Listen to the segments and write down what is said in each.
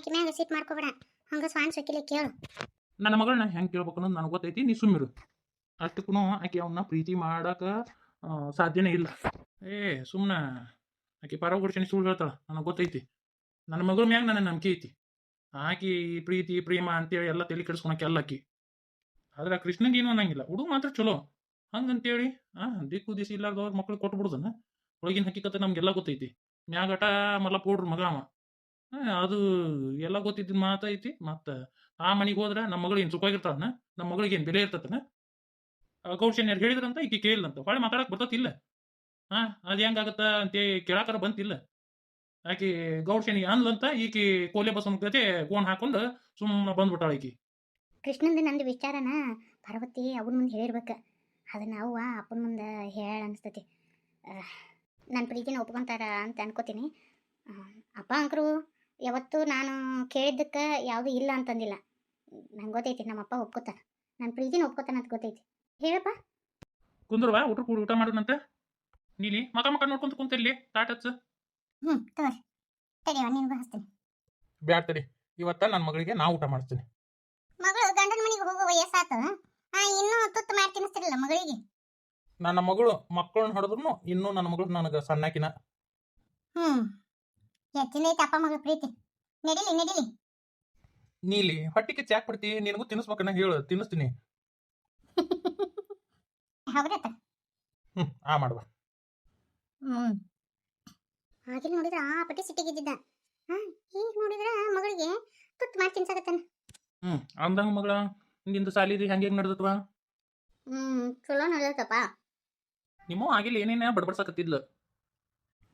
ಆಕಿ ಮ್ಯಾಗ ಸಿಟ್ ಮಾಡ್ಕೋಬೇಡ. ಹಂಗ ಸ್ವಾನ್ ಸೊಕ್ಕಿಲೆ ಕೇಳು. ನನ್ನ ಮಗಳನ್ನ ಹೆಂಗೆ ಕೇಳ್ಬೇಕು ಅನ್ನೋದು ನನಗೆ ಗೊತ್ತೈತಿ, ನೀ ಸುಮ್ಮಿರು ಅಷ್ಟಕ್ಕೂ ಆಕೆ ಅವನ್ನ ಪ್ರೀತಿ ಮಾಡಕ ಸಾಧ್ಯನೇ ಇಲ್ಲ. ಏ ಸುಮ್ಮನೆ ಆಕೆ ಪರ ಗುಡ್ಸಣಿ ಸುಳ್ಳು ಹೇಳ್ತಾಳ, ನನಗೆ ಗೊತ್ತೈತಿ. ನನ್ನ ಮಗಳ ಮ್ಯಾಗ ನನ್ನ ನಂಬಿಕೆ ಐತಿ. ಆಕಿ ಪ್ರೀತಿ, ಪ್ರೇಮ ಅಂತೇಳಿ ಎಲ್ಲ ತಲೆ ಕೆಡಿಸ್ಕೊಳಕ್ಕೆ ಎಲ್ಲ ಆಕಿ. ಆದ್ರೆ ಕೃಷ್ಣಂಗೆ ಏನು ಅನ್ನಂಗಿಲ್ಲ. ಹುಡುಗ ಮಾತ್ರ ಚಲೋ. ಹಂಗಂತೇಳಿ, ಆ, ದಿಕ್ಕು ದಿಸಿ ಇಲ್ಲಾರ್ದವ್ರ ಮಕ್ಳು ಕೊಟ್ಬಿಡುದನ್ನ, ಒಳಗಿನ ಹಕ್ಕಿಕತೆ ನಮ್ಗೆಲ್ಲ ಗೊತ್ತೈತಿ. ಮ್ಯಾಗಟ ಮಲ್ಲ ಪೋಡ್ರು ಮಗ ಅವ. ಆ, ಅದು ಎಲ್ಲ ಗೊತ್ತಿದ್ದ ಮಾತೈತಿ ಮತ್ತ ಆ ಮನೆಗೆ ಹೋದ್ರೆ ನಮ್ಮ ಮಗಳು ಏನ್ ನಮ್ಮ ಮಗಳಿಗೆ ಬೆಲೆ ಬೆಲೆ ಇರ್ತತನ? ಕೌಶನ್ಯರು ಹೇಳಿದ್ರಂತ? ಈಕೆ ಕೇಳಿಲ್ಲಂತ ಹೊಳೆ ಮಾತಾಡಕ್ ಬರ್ತತಿಲ್ಲ ಹಾ ಅದು ಹೆಂಗಾಗತ್ತ ಅಂತ ಕೇಳಾಕರ ಬಂತಿಲ್ಲ. ಆಕಿ ಗೌಡ್ಶನಿ ಅನ್ಲಂತ ಈಕಿ ಕೋಲೆ ಬಸವನ ಮುಖ್ಯತೆ ಗೋಣ್ ಹಾಕೊಂಡು ಸುಮ್ಮನೆ ಬಂದ್ಬಿಟ್ಟಾಳ ಈಕಿ. ಕೃಷ್ಣಂದು ನಂದು ವಿಚಾರನ ಪಾರ್ವತಿ ಅವನ ಮುಂದೆ ಹೇಳಿರ್ಬೇಕು. ಅದನ್ನ ಅವ್ವ ಅಪ್ಪನ ಮುಂದೆ ಹೇಳ ಅನ್ಸ್ತತಿ. ನನ್ನ ಪ್ರೀತಿನ ಒಪ್ಕೊಂತಾರ ಅಂತ ಅನ್ಕೋತೀನಿ. ಆ, ಅಪ್ಪ ಅಂಕರು ಯಾವತ್ತೂ ನಾನು ಕೇಳಿದ್ದಕ್ಕೆ ಯಾವುದು ಇಲ್ಲ ಅಂತಂದಿಲ್ಲ. ನಂಗೆ ಗೊತ್ತೈತಿ ನಮ್ಮಪ್ಪ ಒಪ್ಕೋತಾರ ನನ್ನ ಪ್ರೀತಿನ ಒಪ್ಕೋತಾನ ಅಂತ ಗೊತ್ತೈತಿ. ಹೇಳಪ್ಪ. ಕುಂದ್ರವಾ ಊಟ ಕೂಡ ಊಟ ಮಾಡೋಣಂತ ನೀಲಿ ಮಕ ಮಕ ನೋಡ್ಕೊಂತ ಕುಂತಿರ್ಲಿ ತಾಟ್ ಹಚ್ಚು. ಹ್ಞೂ ತಗೋರಿ. ತಡಿಯವ ನಿನ್ಗೂ ಹಚ್ತೀನಿ. ಬ್ಯಾಡ ತಡಿ. ಇವತ್ತ ನನ್ನ ಮಗಳಿಗೆ ನಾ ಊಟ ಮಾಡಿಸ್ತೀನಿ. ಮಗಳು ಗಂಡನ ಮನೆಗೆ ಹೋಗೋ ಆತ ಆ ಇನ್ನೂ ತುತ್ತು ಮಾಡಿ ತಿನ್ನಿಸ್ತಿರಲ್ಲ ಮಗಳಿಗೆ? ನನ್ನ ಮಗಳು ಮಕ್ಕಳನ್ನ ಹೊಡೆದ್ರು ಇನ್ನೂ ನನ್ನ ಮಗಳು ನನಗೆ ಸಣ್ಣಾಕಿನ. ಹ್ಞೂ ಹೆಚ್ಚಿನೈತೆ ಅಪ್ಪ ಮಗಳ ಪ್ರೀತಿ. ನಡಿಲಿ ನಡಿಲಿ. ನೀಲಿ ಹೊಟ್ಟಿಗೆ ಚಾಕ್ ಬಿಡ್ತಿ ನಿನಗೂ ತಿನ್ನಿಸ್ಬೇಕನ್ನ ಹೇಳು ತಿನ್ನಿಸ್ತೀನಿ. ಹೌದತ್ತ ಹ್ಞೂ ಆ ಮಾಡುವ ಹ್ಮ್. ಆಗಿಲ್ ನೋಡಿದ್ರ ಆ ಪಟ್ಟಿ ಸಿಟ್ಟಿಗಿದ್ದಿದ್ದ ಹಾಂ ಈಗ ನೋಡಿದ್ರ ಮಗಳಿಗೆ ತುತ್ತು ಮಾಡಿ ತಿನ್ಸಕತ್ತಾನ. ಹ್ಞೂ ಅಂದಂಗ ಮಗಳ ನಿಂದು ಸಾಲಿದು ಹೆಂಗೆ ಹೆಂಗೆ ನಡೆದತ್ವ ಹ್ಮ್ ಚಲೋ ನಡೆದತ್ತಪ್ಪ ನಿಮ್ಮ ಆಗಿಲ್ಲ ಏನೇನ ಬಡ್ಬಡ್ಸಕತ್ತಿದ್ಲು.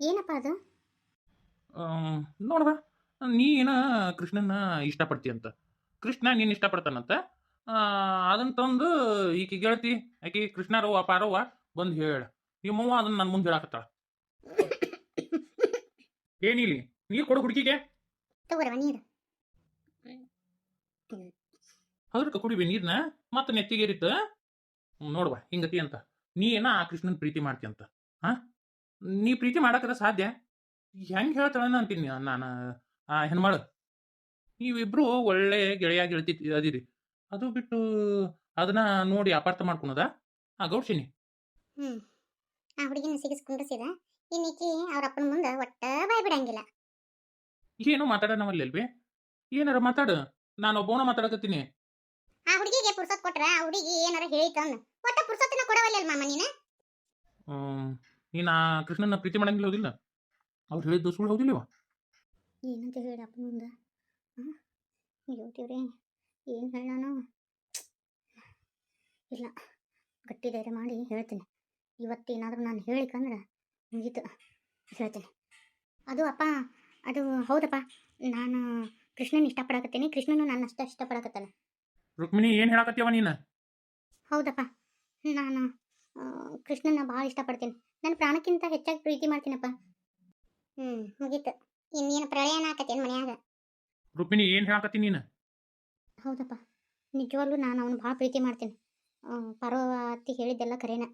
ಏನಪ್ಪ ಅದು? ನೀನ ನೀ ಏನ ಕೃಷ್ಣನ ಇಷ್ಟಪಡ್ತಿ ಅಂತ. ಕೃಷ್ಣ ನೀನು ಇಷ್ಟಪಡ್ತಾನಂತ. ಆ, ಅದನ್ನ ತಂದು ಈಕೆ ಗೆಳತಿ ಆಕಿ ಕೃಷ್ಣರವ್ವ ಪಾರವ್ವ ಬಂದು ಹೇಳ. ನಿಮ್ಮವ್ವ ಅದನ್ನ ನನ್ನ ಮುಂದೆ ಹೇಳಾಕತ್ತಾಳ. ಏನಿಲಿ ನೀರು ಕೊಡು ಹುಡುಗಿಗೆ. ಹೌದಕ್ಕ ಕುಡಿಬಿ ನೀರ್ನ ಮತ್ತೆ ನೆತ್ತಿಗೇರಿತ್ತ ನೋಡ್ವ ಹಿಂಗತಿ ಅಂತ. ನೀ ಏನ ಆ ಕೃಷ್ಣನ್ ಪ್ರೀತಿ ಮಾಡ್ತಿ ಅಂತ. ಹಾ ನೀ ಪ್ರೀತಿ ಮಾಡಕರ ಸಾಧ್ಯ? ಹೆಂಗ್ ಹೇಳ್ತಾಳೆ ಅಂತೀನಿ ನಾನು ಆ ಹೆಣ್ಮಾಳು. ನೀವಿಬ್ರು ಒಳ್ಳೆ ಗೆಳೆಯ ಗೆಳತಿ ಅದಿರಿ. ಅದು ಬಿಟ್ಟು ಅದನ್ನ ನೋಡಿ ಅಪಾರ್ಥ ಮಾಡ್ಕೊಳದ? ಆ ಗೌಡ್ಸಿನಿ. ಹ್ಮ್. ಆ ಹುಡುಗಿನ ಸಿಗಿಸ್ಕೊಂಡಿಸಿದ ಇನ್ನೀಕಿ ಅವ್ರ ಅಪ್ಪನ ಮುಂದೆ ಒಟ್ಟ ಬಾಯ್ ಬಿಡಂಗಿಲ್ಲ. ಏನು ಮಾತಾಡೋಣವಲ್ಲಲ್ವಿ ಏನಾರ ಮಾತಾಡು. ನಾನು ಒಬ್ಬವನ ಮಾತಾಡಕತ್ತೀನಿ. ಆ ಹುಡುಗಿಗೆ ಪುರ್ಸತ್ ಕೊಟ್ರ ಆ ಹುಡುಗಿ ಏನಾರ ಹೇಳಿತಂದ ಒಟ್ಟ ಪುರ್ಸತ್ತಿನ ಕೊಡವಲ್ಲ ಮಾಮ ನೀನ? ಹ್ಮ್, ನೀನ್ ಆ ಕೃಷ್ಣನ ಪ್ರೀತಿ ಮಾಡಂಗಿಲ್ಲ ಹೌದಿಲ್ಲ ಅವ್ರು ಹೇಳಿದ್ದು ಸುಳ್ಳು ಹೌದಿಲ್ಲವ ಏನಂತ ಹೇಳಿ ಅಪ್ಪ ಮುಂದೆ. ಹೇಳ್ತೀವ್ರಿ ಏನು ಹೇಳ ನಾನು? ಇಲ್ಲ ಗಟ್ಟಿ ಧೈರ್ಯ ಮಾಡಿ ಹೇಳ್ತೀನಿ. ಇವತ್ತೇನಾದರೂ ನಾನು ಹೇಳಿಕಂದ್ರೆ ಮುಗೀತು. ಹೇಳ್ತೀನಿ. ಅದು ಅಪ್ಪ ಅದು ಹೌದಪ್ಪ. ನಾನು ಕೃಷ್ಣನ ಇಷ್ಟಪಡಕತ್ತೀನಿ. ಕೃಷ್ಣನು ನಾನು ಅಷ್ಟೇ ಇಷ್ಟಪಡಕತ್ತಾನೆ ರುಕ್ಮಿಣಿ ಏನು ಹೇಳಕತ್ತೀವ ನೀನು? ಹೌದಪ್ಪ. ನಾನು ಕೃಷ್ಣನ ಭಾಳ ಇಷ್ಟಪಡ್ತೀನಿ. ನನ್ನ ಪ್ರಾಣಕ್ಕಿಂತ ಹೆಚ್ಚಾಗಿ ಪ್ರೀತಿ ಮಾಡ್ತೀನಪ್ಪ. ಹ್ಞೂ ಮುಗೀತು. ಇನ್ನೇನು ಪ್ರಳಯನ ಆಕತ್ತೇನು ಮನ್ಯಾಗ? ರುಕ್ಮಿಣಿ ಏನ್ ಹೇಳಕತ್ತಿ ನೀನು? ಹೌದಪ್ಪ. ನಿಜವಾಗ್ಲೂ ನಾನು ಅವನು ಭಾಳ ಪ್ರೀತಿ ಮಾಡ್ತೀನಿ. ಆ, ಪಾರ್ವತಿ ಹೇಳಿದ್ದೆಲ್ಲ ಕರೆನ.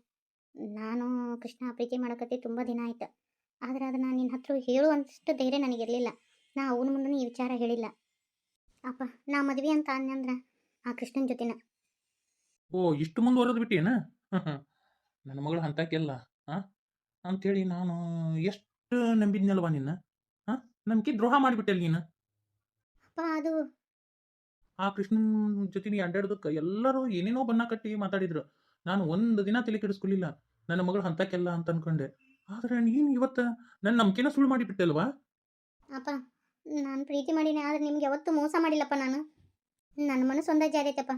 ನಾನು ಕೃಷ್ಣ ಪ್ರೀತಿ ಮಾಡಕತ್ತಿ ತುಂಬ ದಿನ ಆಯ್ತು. ಆದ್ರೆ ಅದನ್ನು ನಿನ್ನ ಹತ್ರ ಹೇಳುವಂತಷ್ಟು ಧೈರ್ಯ ನನಗಿರಲಿಲ್ಲ. ನಾ ಅವನ ಮುಂದೆ ಈ ವಿಚಾರ ಹೇಳಿಲ್ಲ. ಅಪ್ಪ ನಾ ಮದ್ವೆ ಅಂತ ಅಂದ್ರ ಆ ಕೃಷ್ಣನ ಜೊತೆನ. ಓ ಇಷ್ಟು ಮುಂದುವರೆದು ಬಿಟ್ಟೇನ? ನನ್ನ ಮಗಳು ಹಂತಕ್ಕೆಲ್ಲ ಅಂತೇಳಿ ನಾನು ಎಷ್ಟು ನಂಬಿದ್ನಲ್ವಾ ನಿನ್ನ? ಹಾ? ನಂಬಿಕೆ ದ್ರೋಹ ಮಾಡಿಬಿಟ್ಟೆ ನೀನು? ಅದು ಆ ಕೃಷ್ಣನ್ ಜೊತೆ ನೀ ಅಡ್ಡಾಡೋದಕ್ಕೆ ಎಲ್ಲರೂ ಏನೇನೋ ಬಣ್ಣ ಕಟ್ಟಿ ಮಾತಾಡಿದ್ರು. ನಾನು ಒಂದು ದಿನ ತಲೆ ಕೆಡಿಸ್ಕೊಳ್ಳಿಲ್ಲ ನನ್ನ ಮಗಳು ಹಂತಕ್ಕೆಲ್ಲ ಅಂತ ಅನ್ಕೊಂಡೆ. ಆದ್ರೆ ನೀನು ಇವತ್ತು ನನ್ನ ನಂಬಿಕೆನ ಸುಳ್ಳು ಮಾಡಿಬಿಟ್ಟಲ್ವಾ ಅಪ್ಪ ನಾನು ಪ್ರೀತಿ ಮಾಡೀನಿ ಆದ್ರೆ ನಿಮ್ಗೆ ಯಾವತ್ತು ಮೋಸ ಮಾಡಿಲ್ಲಪ್ಪ ನಾನು. ನನ್ನ ಮನಸ್ಸು ಒಂದೇ ಜಾರೈತಪ್ಪ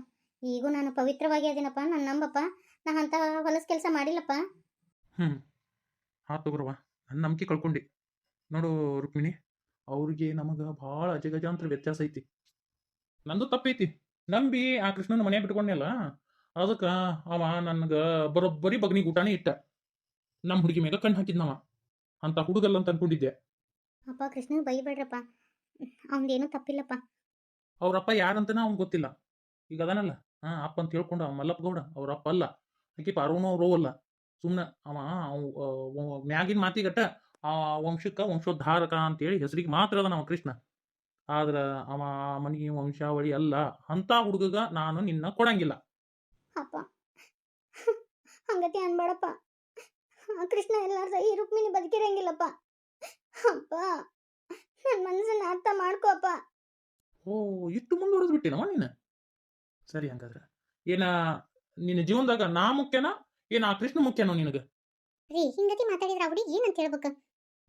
ಈಗೂ ನಾನು ಪವಿತ್ರವಾಗಿ ಅದೀನಪ್ಪ. ನನ್ನ ನಂಬಪ್ಪ. ನಾ ಅಂಥ ಹೊಲಸ ಕೆಲಸ ಮಾಡಿಲ್ಲಪ್ಪ. ಹ್ಮ್. ಆತು ತಗೋರವ. ನನ್ನ ನಂಬಿಕೆ ಕಳ್ಕೊಂಡಿ. ನೋಡು ರುಕ್ಮಿಣಿ ಅವ್ರಿಗೆ ನಮಗ ಭಾಳ ಅಜಗಜಾಂತರ ವ್ಯತ್ಯಾಸ ಐತಿ. ನಂದು ತಪ್ಪೈತಿ. ನಂಬಿ ಆ ಕೃಷ್ಣನ ಮನೆ ಬಿಟ್ಕೊಂಡೆಲ್ಲ ಅದಕ್ಕೆ ಅವ ನನ್ಗೆ ಬರೋಬ್ಬರಿ ಬಗ್ನಿ ಊಟನೇ ಇಟ್ಟ. ನಮ್ಮ ಹುಡುಗಿ ಮೇಲೆ ಕಣ್ಣು ಹಾಕಿದ್ನವ. ಅಂತ ಹುಡುಗಲ್ಲ ಅಂತ ಅನ್ಕೊಂಡಿದ್ದೆ. ಅಪ್ಪ ಕೃಷ್ಣ ಬೈಬೇಡ್ರಪ್ಪ. ಅವನದೇನೂ ತಪ್ಪಿಲ್ಲಪ್ಪ. ಅವ್ರಪ್ಪ ಯಾರಂತನ ಅವ್ನ್ ಗೊತ್ತಿಲ್ಲ. ಈಗ ಅದನಲ್ಲ. ಹಾ ಅಪ್ಪ ಅಂತ ಹೇಳ್ಕೊಂಡು ಅವ ಮಲ್ಲಪ್ಪ ಗೌಡ ಅವ್ರ ಅಪ್ಪ ಅಲ್ಲ. ಆಕೆ ಪಾರ್ವನು ಅವ್ರು ಅಲ್ಲ. ಸುಮ್ಮನೆ ಅವ ಮ್ಯಾಗಿನ ಮಾತಿಗಟ್ಟ ಆ ವಂಶಕ್ಕ ವಂಶೋದ್ಧಾರಕ ಅಂತೇಳಿ ಹೆಸರಿಗೆ ಮಾತ್ರ ಅದ ನಾವು ಕೃಷ್ಣ. ಆದ್ರೆ ಅವ ಮನಿ ವಂಶಾವಳಿ ಅಲ್ಲ ಅಂತ ಹುಡುಗಗ ನಾನು ನಿನ್ನ ಕೊಡಂಗಿಲ್ಲ. ಅಪ್ಪ. ಹಂಗತಿ ಅನ್ಬೇಡಪ್ಪ. ಕೃಷ್ಣ ಎಲ್ಲಾರ್ದ ಈ ರುಕ್ಮಿಣಿ ಬದುಕಿರಂಗಿಲ್ಲಪ್ಪ. ಅಪ್ಪ ನನ್ನ ಮನಸ್ಸನ್ನ ಅರ್ಥ ಮಾಡ್ಕೋಪ್ಪ. ಓ ಇಷ್ಟು ಮುಂದುವರೆದು ಬಿಟ್ಟಿನವ ನೀನು? ಸರಿ ಹಂಗಾದ್ರೆ. ಏನ ನಿನ್ನ ಜೀವನದಾಗ ನಾ ಮುಖ್ಯನಾ ಏನ ಆ ಕೃಷ್ಣ ಮುಖ್ಯನೋ ನಿನಗೆ? ರೀ ಹಿಂಗತಿ ಮಾತಾಡಿದ್ರ ಹುಡುಗಿ ಏನಂತ ಹೇಳ್ಬೇಕು?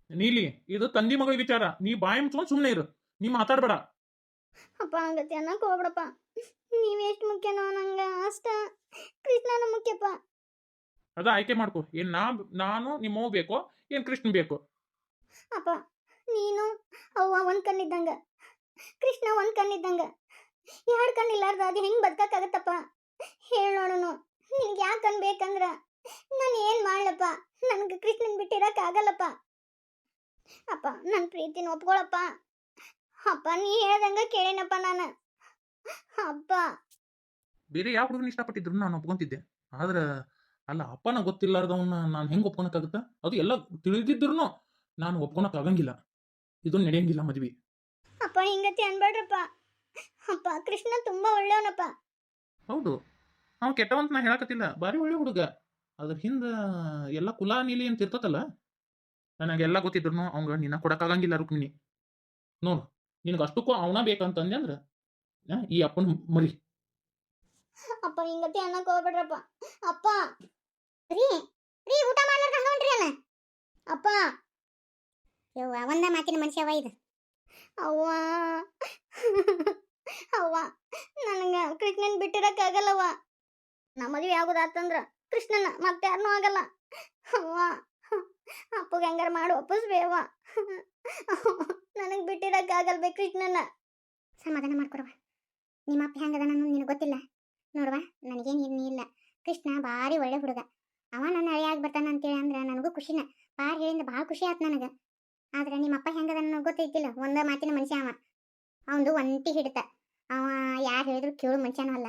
ನೀಲಿ ಇದು ತಂದಿ ಮಗಳ ವಿಚಾರ. ನೀ ಬಾಯಿ ಮುಚ್ಕೊಂಡು ಸುಮ್ಮನೆ ಇರು. ನೀ ಮಾತಾಡ್ಬೇಡ. ಅಪ್ಪ ಹಂಗತಿ ಅನ್ನಕ್ ಹೋಗ್ಬಿಡಪ್ಪ. ನೀವ್ ಎಷ್ಟು ಮುಖ್ಯನೋ ನಂಗ ಅಷ್ಟ ಕೃಷ್ಣನ ಮುಖ್ಯಪ್ಪ. ಅದ ಆಯ್ಕೆ ಮಾಡ್ಕೊ. ಏನ್ ನಾ ನಾನು ನಿಮ್ಮವ್ ಬೇಕೋ ಏನ್ ಕೃಷ್ಣ ಬೇಕೋ? ಅಪ್ಪ ನೀನು ಅವ್ವ ಒಂದ್ ಕಣ್ಣಿದ್ದಂಗ. ಕೃಷ್ಣ ಒಂದ್ ಕಣ್ಣಿದ್ದಂಗ. ಎರಡ್ ಕಣ್ಣಿಲ್ಲಾರ್ದ? ಅದು ಹೆಂಗ್ ಬದುಕಕ್ಕಾಗತ್ತಪ್ಪ? ಹೇಳ್ ನೋಡೋಣ ನಿನ್ಗೆ ಯಾಕೆ ಅನ್ಬೇಕಂದ್ರ? ನಾನು ಏನು ಮಾಡ್ಲಪ್ಪ? ನನಗೆ ಕೃಷ್ಣನ್ ಬಿಟ್ಟಿರಕ್ ಆಗಲ್ಲಪ್ಪ. ಅಪ್ಪ ನನ್ನ ಪ್ರೀತಿನ ಒಪ್ಕೊಳಪ್ಪ. ಅಪ್ಪ ನೀ ಹೇಳ್ದಂಗ ಕೇಳೇನಪ್ಪ ನಾನು. ಅಪ್ಪ. ಬೇರೆ ಯಾವ ಹುಡುಗನ ಇಷ್ಟಪಟ್ಟಿದ್ರು ನಾನು ಒಪ್ಕೊಂತಿದ್ದೆ. ಆದ್ರೆ ಅಲ್ಲ ಅಪ್ಪನ ಗೊತ್ತಿಲ್ಲಾರ್ದವನ್ನ ನಾನು ಹೆಂಗ್ ಒಪ್ಕೊಳಕ್ಕಾಗತ್ತ? ಅದು ಎಲ್ಲ ತಿಳಿದಿದ್ರು ನಾನು ಒಪ್ಕೊಳಕ್ ಆಗಂಗಿಲ್ಲ ಇದು ನಡೆಯಂಗಿಲ್ಲ ಮದ್ವಿ. ಅಪ್ಪ ಹಿಂಗತಿ ಅನ್ಬೇಡ್ರಪ್ಪ ಅಪ್ಪ ಕೃಷ್ಣ ತುಂಬಾ ಒಳ್ಳೆಯವನಪ್ಪ ಹೌದು. ಅವ ಕೆಟ್ಟವಂತ ನಾ ಹೇಳಕತ್ತಿಲ್ಲ. ಬಾರಿ ಒಳ್ಳೆ ಹುಡುಗ. ಅದ್ರ ಹಿಂದ ಎಲ್ಲ ಕುಲ ನೀಲಿ ಅಂತ ಇರ್ತತಲ್ಲ, ನನಗೆಲ್ಲ ಗೊತ್ತಿದ್ರು ಅವಂಗ ನಿನ್ನ ಕೊಡಕ್ಕಾಗಂಗಿಲ್ಲ ರುಕ್ಮಿಣಿ. ನೋಡು, ನಿನಗೆ ಅಷ್ಟಕ್ಕೂ ಅವನ ಬೇಕಂತಂದೆ ಅಂದ್ರ ಈ ಅಪ್ಪನ ಮರಿ. ಅಪ್ಪ, ಹಿಂಗತಿ ಅನ್ನಕ್ ಹೋಗ್ಬೇಡ್ರಪ್ಪ. ಅಪ್ಪ, ರೀ ರೀ, ಊಟ ಮಾಡ್ಲಾರ್ದ ಹಂಗ ಅಲ್ಲ. ಅಪ್ಪ, ಯವ್ವ, ಒಂದ ಮಾತಿನ ಮನುಷ್ಯವ ಇದು. ಅವ್ವ ಅವ್ವ, ನನಗ ಕೃಷ್ಣನ್ ಬಿಟ್ಟಿರಕ್ ಆಗಲ್ಲವ್ವ ಮದುವೆ ಆಗೋದಾತಂದ್ರ ಕೃಷ್ಣನ ಮತ್ತೆ ಯಾರನ್ನೂ ಆಗಲ್ಲ. ಅವ್ವ, ಅಪ್ಪಗ ಹೆಂಗಾರ ಮಾಡಿ ಒಪ್ಪಿಸ್ಬೇವ ನನಗ್ ಆಗಲ್ಬೇ ಕೃಷ್ಣನ. ಸಮಾಧಾನ ಮಾಡ್ಕೊಡವ ನಿಮ್ಮ ಅಪ್ಪ ಹೆಂಗದ ನಾನು ನಿನಗೆ ಗೊತ್ತಿಲ್ಲ? ನೋಡುವ, ನನಗೇನು ಇಲ್ಲ. ಕೃಷ್ಣ ಭಾರಿ ಒಳ್ಳೆ ಹುಡುಗ. ಅವ ನನ್ನ ಅಳಿಯಾಗಿ ಬರ್ತಾನ ಅಂತೇಳಿ ಅಂದ್ರೆ ನನಗೂ ಖುಷಿನ. ಭಾರಿ ಹೇಳಿಂದ ಭಾಳ ಖುಷಿ ಆಯ್ತು ನನಗೆ. ಆದ್ರೆ ನಿಮ್ಮ ಅಪ್ಪ ಹೆಂಗದ ನನಗೆ ಗೊತ್ತೈತಿಲ್ಲ. ಒಂದ ಮಾತಿನ ಮನುಷ್ಯ ಅವ. ಅವಂದು ಒಂಟಿ ಹಿಡಿತ. ಅವ ಯಾರು ಹೇಳಿದ್ರು ಕೇಳು ಮನುಷ್ಯನೂ ಅಲ್ಲ.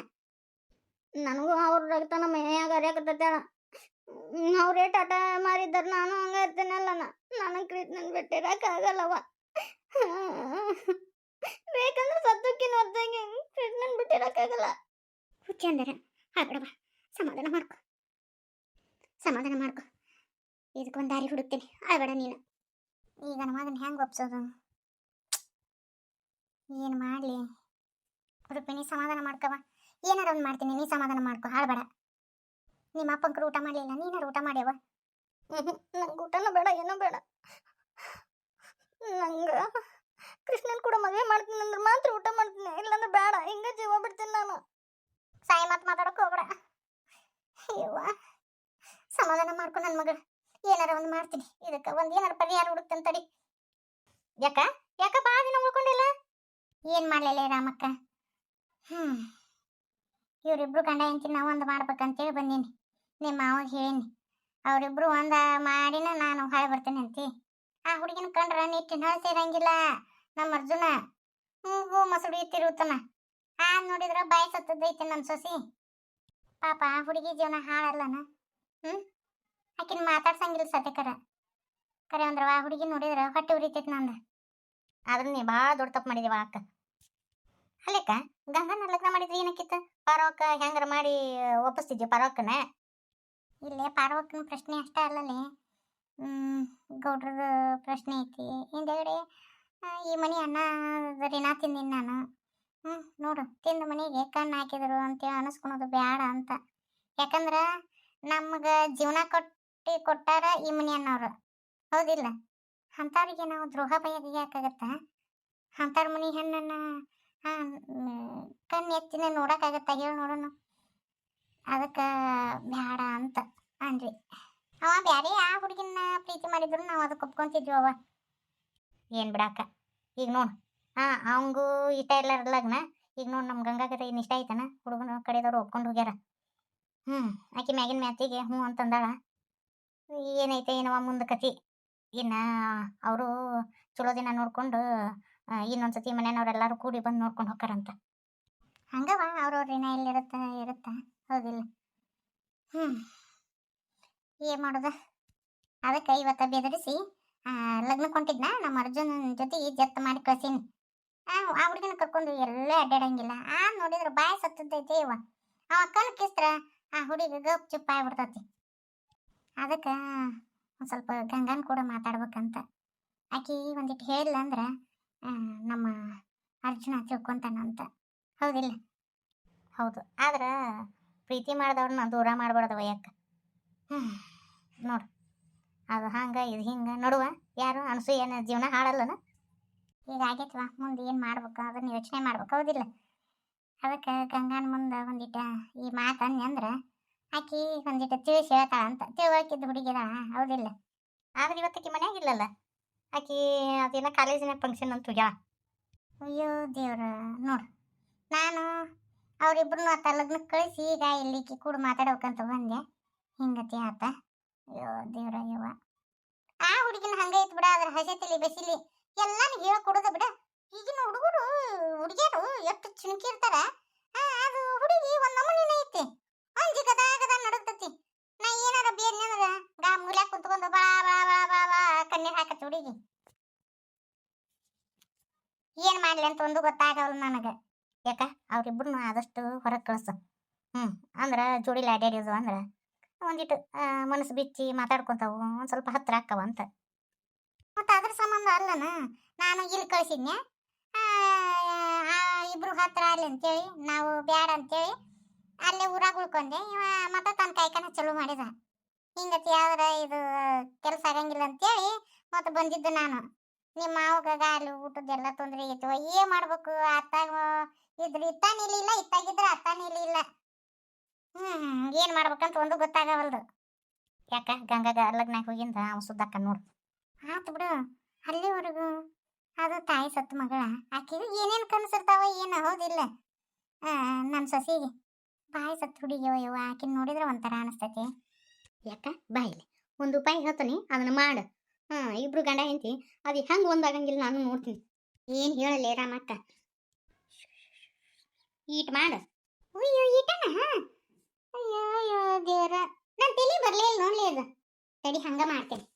ನನಗೂ ಅವ್ರ ರಕ್ತನ ಮೈಯಾಗ ಅರಿಯಾಕತ್ತೇಳ ಅವ್ರೇ ಟಾಟ ಮಾರಿದ್ದಾರೆ, ನಾನು ಹಂಗ ಇರ್ತೇನಲ್ಲ ನನಗೆ ಕೃಷ್ಣನ್ ಬಿಟ್ಟಿರಕ್ಕಾಗಲ್ಲವ ಬೇಕಂದ್ರೆ ಸತ್ತಕ್ಕಿನ ಹೊತ್ತಾಗಿ ಕೃಷ್ಣನ್ ಬಿಟ್ಟಿರಕ್ಕಾಗಲ್ಲ ಹುಚ್ಚಂದರ ಹಾಕ್ಬಿಡವ ಸಮಾಧಾನ ಮಾಡ್ಕೊ. ಸಮಾಧಾನ ಮಾಡ್ಕೊ. ಇದಕ್ಕೆ ಒಂದು ದಾರಿ ಹುಡುಕ್ತೀನಿ. ಅಳ್ಬೇಡ ನೀನು. ಈಗ ನಮ್ಮ ಅದನ್ನ ಹೆಂಗೆ ಒಪ್ಸೋದು? ಏನು ಮಾಡಲಿ? ರುಕ್ಮಿಣಿ ಸಮಾಧಾನ ಮಾಡ್ಕವ ಏನಾರ ಒಂದು ಮಾಡ್ತೀನಿ, ನೀ ಸಮಾಧಾನ ಮಾಡ್ಕೊ ಹಾಳ್ಬೇಡ ನಿಮ್ಮ ಅಪ್ಪಂಕರು ಊಟ ಮಾಡಲಿಲ್ಲ, ನೀನಾರ ಊಟ ಮಾಡ್ಯವ? ನಂಗೆ ಊಟನೂ ಬೇಡ, ಏನೂ ಬೇಡ. ನಂಗೆ ಕೃಷ್ಣನ್ ಕೂಡ ಮದುವೆ ಮಾಡ್ತೀನಿ ಅಂದ್ರೆ ಮಾತ್ರ ಊಟ ಮಾಡ್ತೀನಿ, ಇಲ್ಲಾಂದ್ರೆ ಬೇಡ, ಹಿಂಗೆ ಜೀವ ಬಿಡ್ತೀನಿ ನಾನು. ಸಾಯಿ ಮಾತು ಮಾತಾಡಕ್ ಹೋಗ್ಬೇಡ. ಅಯ್ಯವ್ವ ಸಮಾಧಾನ ಮಾಡ್ಕೊ ನನ್ನ ಮಗಳು. ಏನಾರ ಒಂದು ಮಾಡ್ತೀನಿ, ಇದಕ್ಕೆ ಒಂದು ಏನಾರ ಪರಿಹಾರ ಹುಡುಕ್ತಂತ ತಡಿ ಯಾಕ ಯಾಕ ಭಾಳ ದಿನ ಉಳ್ಕೊಂಡಿಲ್ಲ? ಏನು ಮಾಡಲಿಲ್ಲ ರಾಮಕ್ಕ? ಹ್ಞೂ ಇವರಿಬ್ರು ಗಂಡ ಹೆಂಡತಿ ನಾವು ಒಂದು ಮಾಡ್ಬೇಕಂತೇಳಿ ಬಂದೀನಿ. ನಿಮ್ಮ ಮಾವಾಗ ಹೇಳೀನಿ. ಅವರಿಬ್ರು ಒಂದು ಮಾಡಿನ ನಾನು ಹಾಳೆ ಬರ್ತೇನೆ ಅಂತಿ. ಆ ಹುಡುಗಿನ ಕಂಡ್ರ ನಿಟ್ಟಿನ ಹಾಳು ಸೇರಂಗಿಲ್ಲ ನಮ್ಮ ಅರ್ಜುನ. ಮೂಗು ಮಸಡಿ ತಿರುಗುತ್ತಾನ ಆ ನೋಡಿದ್ರ ಬಾಯಿ ಸತ್ತದೈತೆ ನಮ್ಮ ಸೊಸಿ. ಪಾಪ ಹುಡುಗಿ ಜೀವನ ಹಾಳಲ್ಲನ. ಹ್ಮ್? ಆಕಿನ ಮಾತಾಡ್ಸಂಗಿಲ್ಲ ಸತ್ಯಕರ. ಕರೆ ಅಂದ್ರ ಆ ಹುಡುಗಿ ನೋಡಿದ್ರ ಹೊಟ್ಟೆ ಉರಿತೈತಿ ನಂದ. ಆದ್ರೆ ನೀ ಭಾಳ ದೊಡ್ಡ ತಪ್ಪು ಮಾಡಿದೀವ ಅಕ್ಕ ಅಲ್ಲಕ್ಕ ಗಂಗನ ಲಗ್ನ ಮಾಡಿದ್ರೆ ಏನಕ್ಕಿತ್ತ? ಪಾರೋಕ ಹೆಂಗಾರ ಮಾಡಿ ಒಪ್ಪಿಸ್ತಿದ್ವಿ ಪಾರೋಕನ ಇಲ್ಲೇ ಪಾರ್ವಕ್ಕನ ಪ್ರಶ್ನೆ ಅಷ್ಟೇ ಅಲ್ಲಲ್ಲಿ. ಗೌಡ್ರದ ಪ್ರಶ್ನೆ ಐತಿ. ಹಿಂದೆಗಡೆ ಈ ಮನೆ ಅನ್ನ ರಿನಾ ತಿಂದಿನಿ ನಾನು. ಹ್ಞೂ ನೋಡು, ತಿಂದ ಮನೆಗೆ ಕಣ್ಣು ಹಾಕಿದ್ರು ಅಂತೇಳಿ ಅನಿಸ್ಕೊಳೋದು ಬೇಡ ಅಂತ. ಯಾಕಂದ್ರೆ ನಮ್ಗೆ ಜೀವನ ಕೊಟ್ಟು ಕೊಟ್ಟಾರ ಈ ಮನೆ ಅನ್ನೋರು ಹೌದಿಲ್ಲ? ಅಂಥವ್ರಿಗೆ ನಾವು ದ್ರೋಹ ಬೈಯೋದು ಯಾಕಾಗತ್ತ? ಅಂಥವ್ರ ಮನೆ ಹೆಣ್ಣನ್ನ ಹಾಂ ಕಣ್ಣು ಎತ್ತಿನ ನೋಡೋಕ್ಕಾಗತ್ತ ಹೇಳಿ ನೋಡೋಣ. ಅದಕ್ಕೆ ಬೇಡ ಅಂತ ಅಂದ್ವಿ. ಅವ ಬ್ಯಾರೆ ಆ ಹುಡುಗಿನ ಪ್ರೀತಿ ಮಾಡಿದ್ರು ನಾವು ಅದಕ್ಕೆ ಒಪ್ಕೊಂತಿದ್ವಿ ಅವ ಏನು ಬಿಡಾಕ? ಈಗ ನೋಡು. ಹಾಂ, ಅವಂಗೂ ಇಷ್ಟ ಇರ್ಲಾರ ಲಗ್ನ. ಈಗ ನೋಡಿ ನಮ್ಮ ಗಂಗಾಗದ ಏನು ಇಷ್ಟ ಐತನ? ಹುಡುಗನ ಕಡೆದವ್ರು ಒಪ್ಕೊಂಡು ಹೋಗ್ಯಾರ. ಹ್ಞೂ ಆಕೆ ಮ್ಯಾಗಿನ ಮ್ಯಾತಿಗೆ ಹ್ಞೂ ಅಂತಂದಾಳ. ಏನೈತೆ ಏನವ ಮುಂದೆ ಕತಿ ಇನ್ನು ಅವರು ಚಲೋ ದಿನ ನೋಡ್ಕೊಂಡು ಇನ್ನೊಂದ್ಸತಿ ಮನೆಯವ್ರೆಲ್ಲರೂ ಕೂಡಿ ಬಂದು ನೋಡ್ಕೊಂಡು ಹೋಗ್ತಾರಂತ. ಹಂಗವ ಅವ್ರವ್ರ ದಿನ ಎಲ್ಲಿರುತ್ತ, ಇರುತ್ತ? ಹೌದಿಲ್ಲ. ಹ್ಞೂ ಏನು ಮಾಡೋದ? ಅದಕ್ಕೆ ಇವತ್ತು ಬೆದರಿಸಿ ಲಗ್ನ ಕೊಂಡಿದ್ನ ನಮ್ಮ ಅರ್ಜುನನ ಜೊತೆ ಜತ್ ಮಾಡಿ ಕಳ್ಸೀನಿ. ಆ ಹುಡುಗನ ಕರ್ಕೊಂಡು ಎಲ್ಲ ಅಡ್ಡಾಡಂಗಿಲ್ಲ ಆ, ನೋಡಿದ್ರೆ ಬಾಯಿ ಸತ್ತದೈತೆ ಇವ. ಅವ ಕಣ್ ಕಿಸ್ತ್ರ, ಆ ಹುಡುಗ ಗಪ್ ಚುಪ್ಪ ಆಗ್ಬಿಡ್ತತಿ. ಅದಕ್ಕೆ ಸ್ವಲ್ಪ ಗಂಗನ್ ಕೂಡ ಮಾತಾಡ್ಬೇಕಂತ. ಆಕಿ ಒಂದಿಟ್ಟು ಹೇಳಿಲ್ಲ ಅಂದ್ರೆ ನಮ್ಮ ಅರ್ಜುನ ತಿಳ್ಕೊಂತಾನಂತ. ಹೌದಿಲ್ಲ? ಹೌದು. ಆದ್ರೆ ಪ್ರೀತಿ ಮಾಡಿದವ್ರನ್ನ ದೂರ ಮಾಡ್ಬಾರ್ದು ವಯಕ್ಕೆ ಹ್ಞೂ ನೋಡು. ಅದು ಹಂಗೆ, ಇದು ಹಿಂಗೆ. ನೋಡುವ, ಯಾರು ಅನಸೂಯನ ಜೀವನ ಹಾಳಲ್ಲನ? ಈಗ ಆಗೈತವ? ಮುಂದೆ ಏನು ಮಾಡ್ಬೇಕು? ಅದನ್ನ ಯೋಚನೆ ಮಾಡ್ಬೇಕು. ಹೌದಿಲ್ಲ? ಅದಕ್ಕೆ ಗಂಗಾನ ಮುಂದೆ ಒಂದಿಟ್ಟ ಈ ಮಾತು ಅಂದ್ರೆ, ಆಕಿ ಒಂದಿಟ ತಿಳಿಸಿ ಹೇಳ್ತಾಳ ಅಂತ ತಿಳುವಳಿಕಿದ್ದ ಹುಡುಗಿದ ಹೌದಿಲ್ಲ? ಆದ್ರೆ ಇವತ್ತಕ್ಕೆ ಮನ್ಯಾಗ ಇಲ್ಲಲ್ಲ? ಆಕಿ ಅದೇನ ಕಾಲೇಜಿನ ಫಂಕ್ಷನ್ ಅಂತ ಹೋಗ್ಯಾಳ. ಅಯ್ಯೋ ದೇವ್ರ, ನೋಡು. ನಾನು ಅವರಿಬ್ಬರನ್ನ ಆತ ಲಗ್ನಕ್ಕೆ ಕಳಿಸಿ, ಈಗ ಇಲ್ಲಿ ಕೂಡ ಮಾತಾಡೋಕಂತ ಬಂದೆ. ಹಿಂಗತಿ ಆತ? ಅಯ್ಯೋ ದೇವ್ರ, ಯವ್ವ. ಆ ಹುಡುಗಿನ ಹಂಗೆ ಐತ್ ಬಿಡ, ಅದ್ರ ಹಸೆತಲಿ ಬಿಸಿಲಿ. ಎಲ್ಲಾನು ಹೇಳ್ಕೊಡೋದ ಬಿಡ. ಈಗಿನ ಹುಡುಗರು, ಹುಡುಗಿಯರು ಎಷ್ಟು ಚಿಣಕಿ ಇರ್ತಾರ. ಅದು ಹುಡುಗಿ ಒಂದ್ ನಮೂನಿನ ಐತಿ. ಅಂಜಿ ಗದಾ ಗದಾ ನಡಕ್ತತಿ ನಾ ಏನಾರ ಬೇರೆ ಅಂದ್ರ ಗಾ ಮೂಲ್ಯಾಗ ಕುಂತ್ಕೊಂಡು ಬಾ ಬಾ ಬಾ ಬಾ ಬಾ ಕಣ್ಣೀರ್ ಹಾಕತ್ ಹುಡುಗಿ. ಏನ್ ಮಾಡ್ಲಿ ಅಂತ ಒಂದು ಗೊತ್ತಾಗವಲ್ಲ ನನಗ. ಯಾಕ? ಅವ್ರಿಬ್ರು ಆದಷ್ಟು ಹೊರಗೆ ಕಳ್ಸು. ಹ್ಮ್, ಅಂದ್ರ ಜೋಡಿಲಿ ಅಡ್ಯಾಡಿದ್ವು ಅಂದ್ರ ಒಂದಿಟ್ಟು ಮನಸ್ಸು ಬಿಚ್ಚಿ ಮಾತಾಡ್ಕೊಂತಾವು, ಒಂದ್ ಸ್ವಲ್ಪ ಹತ್ರ ಹಾಕವ ಅಂತ. ಮತ್ತೆ ಅದ್ರ ಸಂಬಂಧ ಅಲ್ಲನ, ನಾನು ಇಲ್ಲಿ ಕಳಿಸಿದ್ನೆ ಇಬ್ರು ಹತ್ರ ಅಲ್ಲಿ ಅಂತೇಳಿ, ನಾವು ಬ್ಯಾಡ ಅಂತೇಳಿ, ಅಲ್ಲೇ ಊರಾಗ ಉಳ್ಕೊಂಡೆ. ಇವ ಮತ್ತೆ ತನ್ನ ಕಾಯ್ಕನ ಚಲೋ ಮಾಡಿದ. ಹಿಂಗತಿ ಆದ್ರೆ ಇದು ಕೆಲಸ ಆಗಂಗಿಲ್ಲ ಅಂತೇಳಿ ಮತ್ತೆ ಬಂದಿದ್ದು ನಾನು. ನಿಮ್ಮ ಮಾವಗ ಗಾಲು ಊಟದ್ದೆಲ್ಲ ತೊಂದರೆ ಆಗಿತ್ತು ಏನ್ ಮಾಡ್ಬೇಕು? ಅತ್ತಾಗ ಇದ್ರ ಇತ್ತಾನ ಇಲ್ಲ, ಇತ್ತಾಗಿದ್ರೆ ಅತ್ತಾನ ಇಲ್ಲ. ಹ್ಮ್ ಏನ್ ಮಾಡ್ಬೇಕಂತ ಒಂದು ಗೊತ್ತಾಗವಲ್ದು. ಯಾಕ? ಗಂಗಾಗ ಲಗ್ನಾಗ ಹೋಗಿಂದ ಅವ್ ಸುದ್ದಕ್ಕ ನೋಡು. ಆತು ಬಿಡು, ಅಲ್ಲಿವರೆಗೂ ಅದು ತಾಯಿ ಸತ್ತು ಮಗಳ, ಆಕಿಗೆ ಏನೇನು ಕನಸಿರ್ತಾವ ಏನು ಹೌದಿಲ್ಲ. ನನ್ನ ಸೊಸೆಗೆ. ಬಾಯಿ ಸತ್ತು ಹುಡುಗಿ ಇವ ಆಕಿನ ನೋಡಿದ್ರೆ ಒಂಥರ ಅನಿಸ್ತೈತಿ. ಯಾಕ? ಬಾಯಿಲೆ ಒಂದು ಉಪಾಯ ಹೇಳ್ತಾನೆ, ಅದನ್ನು ಮಾಡು. ಹಾಂ, ಇಬ್ರು ಗಂಡ ಹೆಂಡತಿ, ಅದು ಹೆಂಗೆ ಒಂದಾಗಂಗಿಲ್ಲ ನಾನು ನೋಡ್ತೀನಿ. ಏನು ಹೇಳಲ್ಲ ರಾಮಕ್ಕ? ಈಟ್ ಮಾಡು. ಅಯ್ಯೋ, ಈಟನ? ಅಯ್ಯೋ ಅಯ್ಯೋ ದೇವ್ರ. ನನ್ನ ತಲೆ ಬರಲೇ ಇಲ್ಲ ನೋಡ್ಲಿ ಅದು. ತಡಿ ಹಂಗೆ ಮಾಡ್ತೇನೆ.